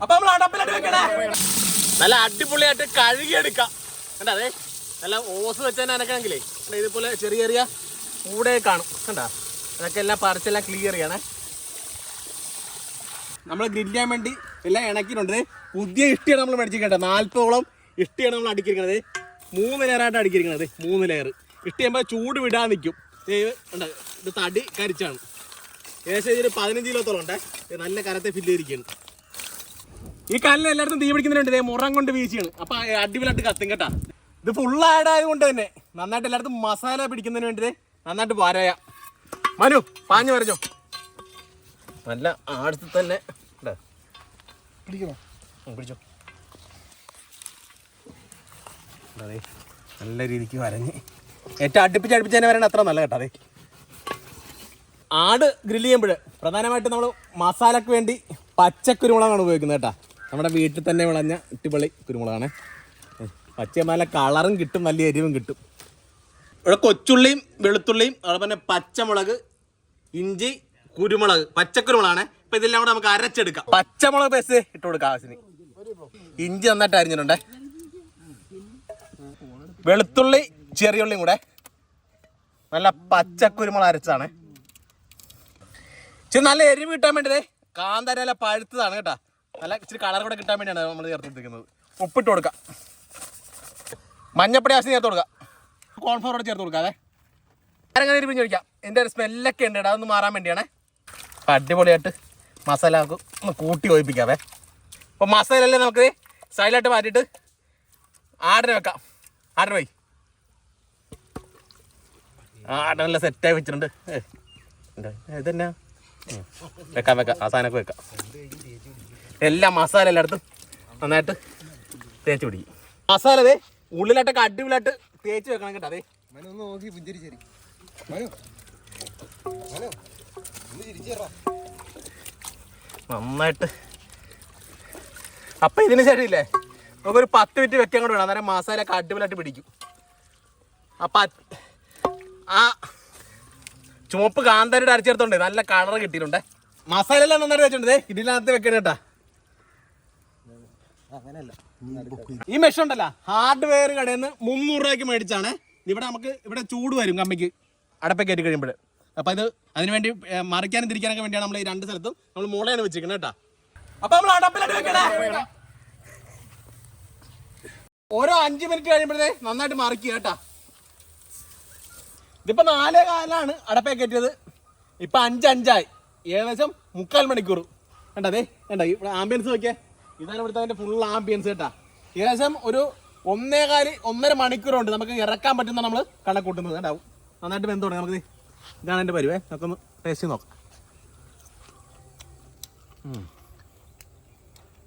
അപ്പൊ നമ്മൾ അടപ്പിലിട്ട് വെക്കണേ നല്ല അടിപൊളിയായിട്ട് കഴുകിയെടുക്കാം. കണ്ടാ അതെ നല്ല ഓസ് വെച്ച് തന്നെ ഇതുപോലെ ചെറിയ ചെറിയ കൂടെ കാണും കണ്ടാ? അതൊക്കെ എല്ലാം പറിച്ചെല്ലാം ക്ലിയർ ചെയ്യണേ. നമ്മൾ ഗ്രില്ല് ചെയ്യാൻ വേണ്ടി എല്ലാം ഇണക്കിയിട്ടുണ്ട്. പുതിയ ഇഷ്ടിയാണ് നമ്മൾ മേടിച്ചിരിക്കേണ്ടത് നാൽപ്പതോളം ഇഷ്ടിയാണ് നമ്മൾ അടുക്കിയിരിക്കുന്നത് മൂന്ന് ലെയറായിട്ട് അടുക്കിയിരിക്കുന്നത് മൂന്ന് ലെയർ ഇഷ്ടി ചെയ്യുമ്പോൾ ചൂട് വിടാൻ നിൽക്കും ഇത് തടി കരിച്ചാണ്. ഏകദേശം ഇതിന് പതിനഞ്ച് കിലോത്തോളം ഉണ്ട്. നല്ല കരത്തെ ഫില്ല് ചെയ്തിരിക്കുകയാണ്. ഈ കല്ല് എല്ലായിടത്തും തീ പിടിക്കുന്നുണ്ട്. ഇതേ മുറം കൊണ്ട് വീശിയാണ്. അപ്പൊ അടിപൊളിയായിട്ട് കത്തും കേട്ടാ. ഇത് ഫുൾ ആഡ് കൊണ്ട് തന്നെ നന്നായിട്ട് എല്ലായിടത്തും മസാല പിടിക്കുന്നതിന് വേണ്ടി ദേ നന്നായിട്ട് വരയാ. മനു പാഞ്ഞു പറഞ്ഞോ നല്ല ആടുത്ത് തന്നെ. പിടിക്കണോ? പിടിച്ചോ. അതെ നല്ല രീതിക്ക് വരഞ്ഞ്. ഏറ്റവും അടുപ്പിച്ച് അടുപ്പിച്ച് തന്നെ വരണം അത്ര നല്ല കേട്ടോ അതെ ആട് ഗ്രില്ല് ചെയ്യുമ്പോൾ പ്രധാനമായിട്ടും നമ്മൾ മസാലയ്ക്ക് വേണ്ടി പച്ച കുരുമുളകാണ് ഉപയോഗിക്കുന്നത് കേട്ടോ. നമ്മുടെ വീട്ടിൽ തന്നെ വിളഞ്ഞ ഇട്ടിപ്പള്ളി കുരുമുളകാണ് പച്ച നല്ല കളറും കിട്ടും നല്ല എരിവും കിട്ടും. ഇവിടെ കൊച്ചുള്ളിയും വെളുത്തുള്ളിയും അതുപോലെ തന്നെ പച്ചമുളക് ഇഞ്ചി കുരുമുളക് പച്ചക്കുരുമുളകാണ് ഇപ്പൊ ഇതെല്ലാം കൂടെ നമുക്ക് അരച്ചെടുക്കാം. പച്ചമുളക് പേസ് ഇട്ട് കൊടുക്കാം ആവശ്യത്തിന്. ഇഞ്ചി നന്നായിട്ട് അരിഞ്ഞിട്ടുണ്ടേ. വെളുത്തുള്ളി ചെറിയുള്ളിയും കൂടെ. നല്ല പച്ചക്കുരുമുളക് അരച്ചതാണ്. ഇച്ചിരി നല്ല എരിവ് കിട്ടാൻ വേണ്ടി ദേ കാന്താരി നല്ല പഴുത്തതാണ് കേട്ടാ. നല്ല ഇച്ചിരി കളർ കൂടെ കിട്ടാൻ വേണ്ടിയാണ് നമ്മൾ ചേർത്തിരിക്കുന്നത്. ഉപ്പിട്ട് കൊടുക്കാം. മഞ്ഞപ്പടി ആവശ്യം ചേർത്ത് കൊടുക്കാം. കോൺഫ്ലോർ കൂടെ ചേർത്ത് കൊടുക്കാം അതെ അങ്ങനെ പിഞ്ഞ് ചോദിക്കാം. എന്റെ ഒരു സ്മെല്ലൊക്കെ ഉണ്ട് കേട്ടോ അതൊന്ന് മാറാൻ വേണ്ടിയാണ്. അപ്പം അടിപൊളിയായിട്ട് മസാല ഒന്ന് കൂട്ടി ഒഴിപ്പിക്കാവേ അപ്പോൾ മസാല അല്ലേ നമുക്ക് സൈഡിലായിട്ട് മാറ്റിയിട്ട് ആടിനെ വെക്കാം. ആടിന് പോയി. ആടിനെ നല്ല സെറ്റായി വെച്ചിട്ടുണ്ട്. ഇതെന്നാ. വെക്കാം വെക്കാം. ആ സാധനമൊക്കെ വെക്കാം. എല്ലാ മസാല എല്ലായിടത്തും നന്നായിട്ട് തേച്ച് പിടിക്കും. മസാല അതെ ഉള്ളിലായിട്ടൊക്കെ അടിപൊളിയായിട്ട് തേച്ച് വെക്കണം കേട്ടോ അതെ നോക്കി പുഞ്ചിരിച്ചേരി. നന്നായിട്ട്. അപ്പം ഇതിന് ശേഷം ഇല്ലേ നമുക്കൊരു പത്ത് മിനിറ്റ് വെക്കാൻ കൂടെ വേണം. അന്നേരം മസാല ഒക്കെ അടിപൊളിയായിട്ട് പിടിക്കും. അപ്പം ആ ചുവപ്പ് കാന്താരിയുടെ അരച്ചെടുത്തോണ്ട് നല്ല കളർ കിട്ടിയിട്ടുണ്ട്. മസാല എല്ലാം നന്നായിട്ട് വെച്ചിട്ടുണ്ട്. ഇതിനകത്ത് വെക്കണ കേട്ടാ. ഈ മെഷീൻ ഉണ്ടല്ലോ. ഹാർഡ്വെയർ കടയിൽ നിന്ന് മുന്നൂറ് രൂപയ്ക്ക് മേടിച്ചാണ്. ഇവിടെ നമുക്ക് ഇവിടെ ചൂട് വരും കമ്പിക്ക്. അടപ്പൊക്കെ കയറ്റി കഴിയുമ്പോൾ. അപ്പൊ ഇത് അതിനുവേണ്ടി മറിക്കാനും തിരിക്കാനൊക്കെ വേണ്ടിയാണ് നമ്മൾ ഈ രണ്ട് സ്ഥലത്തും നമ്മൾ മുളയാണ് വെച്ചിരിക്കുന്നത് കേട്ടാ. അപ്പൊ നമ്മൾ അടപ്പിലൊക്കെ ഓരോ അഞ്ച് മിനിറ്റ് കഴിയുമ്പോഴേ നന്നായിട്ട് മറിക്കുക കേട്ടാ. ഇതിപ്പോ നാലേ കാലാണ് അടപ്പേ കയറ്റിയത്. ഇപ്പൊ അഞ്ചഞ്ചായി ഏകദേശം മുക്കാൽ മണിക്കൂർ. കണ്ടതേ കണ്ട? ഇവിടെ ആംബിയൻസ് നോക്കിയേ. ഇതാണ് ഇവിടുത്തെ അതിന്റെ ഫുൾ ആംബിയൻസ് കേട്ടാ. ഏകദേശം ഒരു ഒന്നേകാൽ ഒന്നര മണിക്കൂറുണ്ട് നമുക്ക് ഇറക്കാൻ പറ്റുന്ന നമ്മൾ കണക്കൂട്ടുന്നത് കേട്ടാവും നന്നായിട്ട് ബന്ധം തുടങ്ങി നമുക്ക് ഇതാണ് എന്റെ പരിവേ നമുക്കൊന്ന് ടേസ്റ്റ് നോക്കാം. ഉം.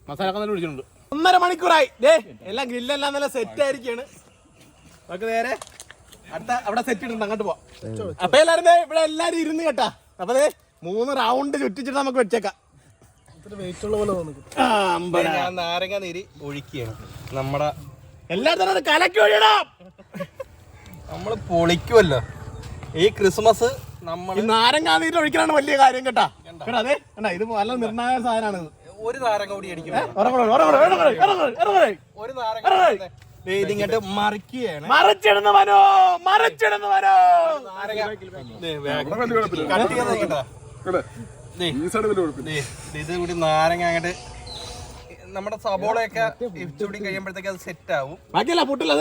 മസാല ഒക്കെ നല്ല പിടിച്ചിട്ടുണ്ട്. ഒന്നര മണിക്കൂറായി. ദേ എല്ലാം ഗ്രില്ലെല്ലാം നല്ല സെറ്റ് ആയിരിക്കാണ്. നമുക്ക് നേരെ അടുത്ത അവിടെ സെറ്റ് ഇട്ടുണ്ട് അങ്ങോട്ട് പോവാം അപ്പൊ എല്ലാരും ദേ ഇവിടെ എല്ലാരും ഇരുന്ന് കേട്ടാ. അപ്പൊ ദേ മൂന്ന് റൗണ്ട് ചുറ്റിച്ചിട്ട് നമുക്ക് വെച്ചേക്കാം. വെയിറ്റ് ഉള്ള പോലെ തോന്നുന്നു. ആ, അമ്പടാ. ഞാൻ നാരങ്ങ നീര് ഒഴിക്കുകയാണ്. നമ്മുടെ എല്ലായിടത്തും കലക്കി ഒഴിയണം നമ്മൾ പൊളിക്കുമല്ലോ ഈ ക്രിസ്മസ് നമ്മൾ ഈ നാരങ്ങാ നീര് ഒഴിക്കലാണ് വലിയ കാര്യം കേട്ടാ. കേട്ടാ അതെ. കണ്ടാ ഇത് നല്ല നിർണായക സാധനമാണ് ഒരു നാരങ്ങ കൂടി അടിക്കും. ഒരു നാരങ്ങ ഇതിങ്ങോട്ട് മറിക്കുകയാണ്. മറിച്ചിടുന്നു മനോ മറിച്ചിടുന്നു മനോ. ഇത് കൂടി നാരങ്ങ അങ്ങോട്ട് നമ്മുടെ സബോളയൊക്കെ ഇച്ചുകൂടി കഴിയുമ്പോഴത്തേക്ക് അത് സെറ്റ് ആവും. ബാക്കിയല്ല പൊട്ടില്ല.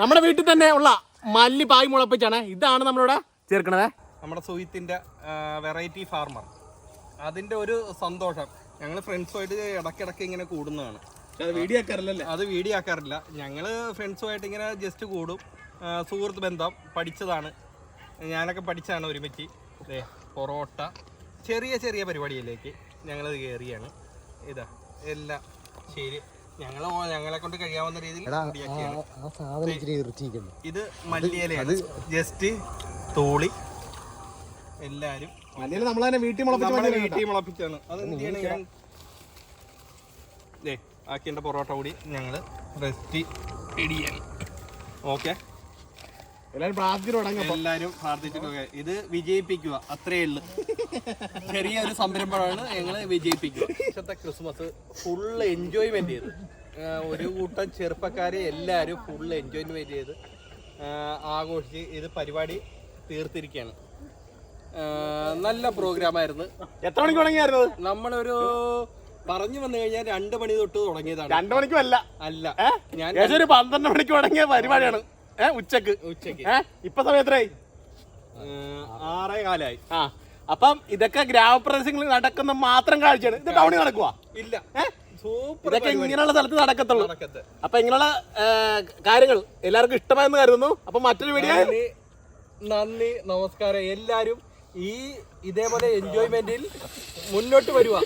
നമ്മുടെ വീട്ടിൽ തന്നെ ഉള്ള മല്ലി പായ് മുളപ്പിച്ചാണ്. ഇതാണ് നമ്മളിവിടെ ചേർക്കണത്. നമ്മുടെ സുഹിത്തിന്റെ വെറൈറ്റി ഫാർമർ അതിന്റെ ഒരു സന്തോഷം. ഞങ്ങൾ ഫ്രണ്ട്സുമായിട്ട് ഇടയ്ക്കിടയ്ക്ക് ഇങ്ങനെ കൂടുന്നതാണ്. അത് വീഡിയോ ആക്കാറില്ല. ഞങ്ങൾ ഫ്രണ്ട്സുമായിട്ട് ഇങ്ങനെ ജസ്റ്റ് കൂടും. സുഹൃത്ത് ബന്ധം പഠിച്ചതാണ്. ഞാനൊക്കെ പഠിച്ചതാണ് ഒരുമിച്ച്. ദേ പൊറോട്ട. ചെറിയ ചെറിയ പരിപാടിയിലേക്ക് ഞങ്ങൾ കയറിയാണ് ഇതാ എല്ലാം ശരി. ഞങ്ങൾ ഞങ്ങളെ കൊണ്ട് കഴിയാവുന്ന രീതിയിൽ ഇത് മല്ലിയിലയാണ്. ജസ്റ്റ് തോളി. എല്ലാരും നമ്മൾ തന്നെ വീട്ടിൽ മുളപ്പിച്ച് നമ്മുടെ മല്ലിയില വീട്ടിൽ മുളപ്പിച്ചാണ്. അത് എന്ത് ചെയ്യണം ഞാൻ? ദേ ആക്കിന്റെ പൊറോട്ട കൂടി ഞങ്ങൾ റെസ്റ്റ് ഇടിയാണ് ഓക്കെ എല്ലാരും പ്രാർത്ഥന എല്ലാവരും എല്ലാരും പ്രാർത്ഥിച്ചിട്ടൊക്കെ. ഇത് വിജയിപ്പിക്കുക. അത്രേ ഉള്ളു. ചെറിയൊരു സംരംഭമാണ് ഞങ്ങൾ വിജയിപ്പിക്കുക. ഇഷ്ടത്തെ ക്രിസ്മസ് ഫുള്ള് എൻജോയ്മെന്റ് ചെയ്ത്. ഒരു കൂട്ടം ചെറുപ്പക്കാരെ എല്ലാവരും ഫുള്ള് എൻജോയ്മെന്റ് ചെയ്ത് ആഘോഷിച്ച് ഇത് പരിപാടി തീർത്തിരിക്കുകയാണ്. നല്ല നല്ല പ്രോഗ്രാമായിരുന്നു എത്ര മണിക്ക് തുടങ്ങിയായിരുന്നു നമ്മളൊരു പറഞ്ഞു വന്നു കഴിഞ്ഞാൽ രണ്ട് മണി തൊട്ട് തുടങ്ങിയതാണ്. രണ്ടു മണിക്കും അല്ല. അല്ല? ഞാൻ ഏകദേശം ഒരു പന്ത്രണ്ട് മണിക്ക് തുടങ്ങിയ പരിപാടിയാണ്. ഏഹ് ഉച്ചയ്ക്ക്. ഉച്ചയ്ക്ക് ഏഹ് ഇപ്പൊ സമയം എത്രയായി ആറേ കാലായി. ആ അപ്പം ഇതൊക്കെ ഗ്രാമപ്രദേശങ്ങളിൽ നടക്കുന്ന മാത്രം കാഴ്ചയാണ്. ഇത് ടൗണിൽ നടക്കുക ഇല്ല. ഇതൊക്കെ ഇങ്ങനെയുള്ള സ്ഥലത്ത് നടക്കത്തുള്ളൂ. നടക്കത്ത്. അപ്പൊ ഇങ്ങനെയുള്ള കാര്യങ്ങൾ എല്ലാവർക്കും ഇഷ്ടമായെന്ന് കരുതുന്നു. അപ്പൊ മറ്റൊരു വീഡിയോ നന്ദി നമസ്കാരം. എല്ലാരും ഈ ഇതേപോലെ എൻജോയ്മെന്റിൽ മുന്നോട്ട് വരുക.